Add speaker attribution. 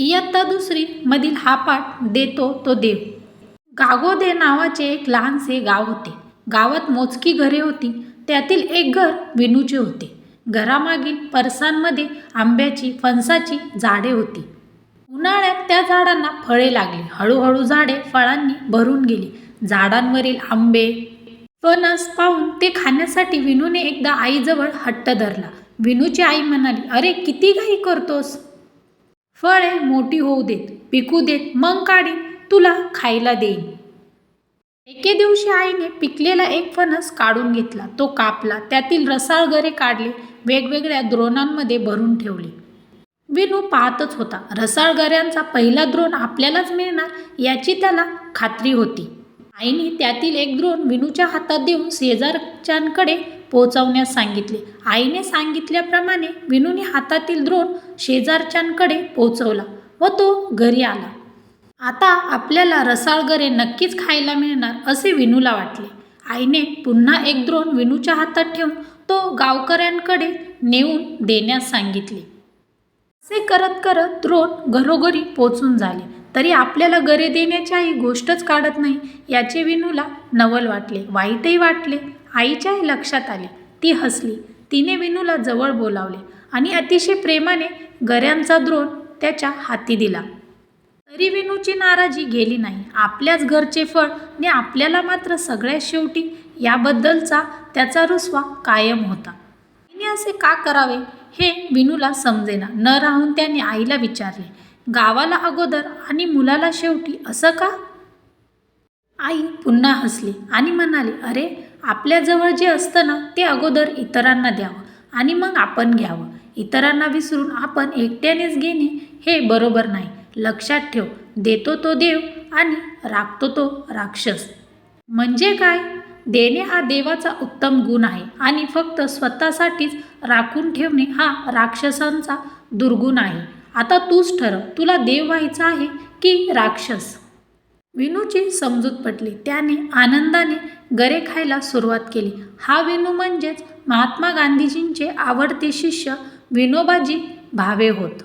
Speaker 1: इयत्ता दुसरी मधील हा पाठ देतो तो देव. गागोदे नावाचे एक लहानसे गाव होते. गावात मोजकी घरे होती. त्यातील एक घर विनूचे होते. घरामागील परसांमध्ये आंब्याची फणसाची झाडे होती. उन्हाळ्यात त्या झाडांना फळे लागली. हळूहळू झाडे फळांनी भरून गेली. झाडांवरील आंबे फणस पाहून ते खाण्यासाठी विनूने एकदा आईजवळ हट्ट धरला. विनूची आई म्हणाली अरे किती घाई करतोस? फळे मोठी होऊ देत पिकू देत मग काढीन तुला खायला देईन. एके दिवशी आईने पिकलेला एक फणस काढून घेतला. तो कापला. त्यातील रसाळ गरे काढले. वेगवेगळ्या द्रोणांमध्ये भरून ठेवले. विनू पाहतच होता रसाळ गऱ्यांचा पहिला द्रोण आपल्यालाच मिळणार याची त्याला खात्री होती. आईने त्यातील एक द्रोण विनूच्या हातात देऊन शेजारच्यांकडे पोहोचवण्यास सांगितले. आईने सांगितल्याप्रमाणे विनूने हातातील द्रोण शेजारच्यांकडे पोहोचवला व तो घरी आला. आता आपल्याला रसाळगरे नक्कीच खायला मिळणार असे विनूला वाटले. आईने पुन्हा एक द्रोण विनूच्या हातात ठेवून तो गावकऱ्यांकडे नेऊन देण्यास सांगितले. असे करत करत द्रोण घरोघरी पोचून झाले. तरी आपल्याला गरे देण्याची आई गोष्टच काढत नाही याचे विनूला नवल वाटले. वाईटही वाटले. आईच्याही लक्षात आले. ती हसली. तिने विनूला जवळ बोलावले आणि अतिशय प्रेमाने गऱ्यांचा द्रोण त्याच्या हाती दिला. तरी विनूची नाराजी गेली नाही. आपल्याच घरचे फळ ने आपल्याला मात्र सगळ्यात शेवटी याबद्दलचा त्याचा रुसवा कायम होता. तिने असे का करावे हे विनूला समजेना. न राहून त्याने आईला विचारले गावाला अगोदर आणि मुलाला शेवटी असं का? आई पुन्हा हसली आणि म्हणाली अरे आपल्याजवळ जे असतं ना ते अगोदर इतरांना द्यावं आणि मग आपण घ्यावं. इतरांना विसरून आपण एकट्यानेच घेणे हे बरोबर नाही. लक्षात ठेव देतो तो देव आणि राखतो तो राक्षस. म्हणजे काय? देणे हा देवाचा उत्तम गुण आहे आणि फक्त स्वतःसाठीच राखून ठेवणे हा राक्षसांचा दुर्गुण आहे. आता तूच ठरव तुला देव व्हायचा आहे की राक्षस? विनूची समजूत पटली. त्याने आनंदाने गरे खायला सुरुवात केली. हा विनू म्हणजेच महात्मा गांधीजींचे आवडते शिष्य विनोबाजी भावे होत.